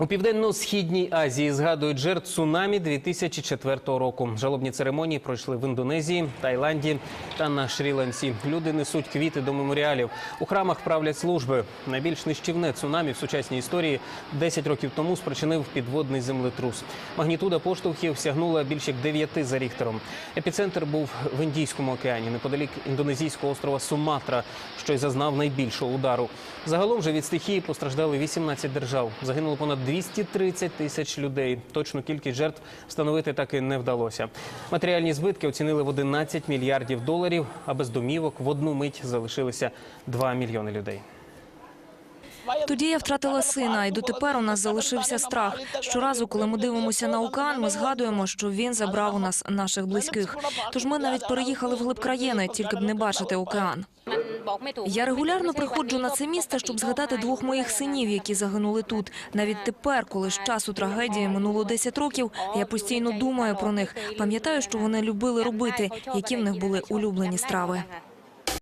У південно-східній Азії згадують жертв цунамі 2004 року. Жалобні церемонії пройшли в Індонезії, Таїланді та на Шрі-Ланці. Люди несуть квіти до меморіалів. У храмах правлять служби. Найбільш нищівне цунамі в сучасній історії 10 років тому спричинив підводний землетрус. Магнітуда поштовхів сягнула більш як 9 за Ріхтером. Епіцентр був в Індійському океані, неподалік індонезійського острова Суматра, що й зазнав найбільшого удару. Загалом же від стихії постраждали 18 держав. Загинуло понад 230 тисяч людей. Точну кількість жертв встановити так і не вдалося. Матеріальні збитки оцінили в 11 мільярдів доларів, а без домівок в одну мить залишилися 2 мільйони людей. Тоді я втратила сина, і дотепер у нас залишився страх. Щоразу, коли ми дивимося на океан, ми згадуємо, що він забрав у нас наших близьких. Тож ми навіть переїхали в глиб країни, тільки б не бачити океан. Я регулярно приходжу на це місце, щоб згадати двох моїх синів, які загинули тут. Навіть тепер, коли з часу трагедії минуло 10 років, я постійно думаю про них. Пам'ятаю, що вони любили робити, які в них були улюблені страви.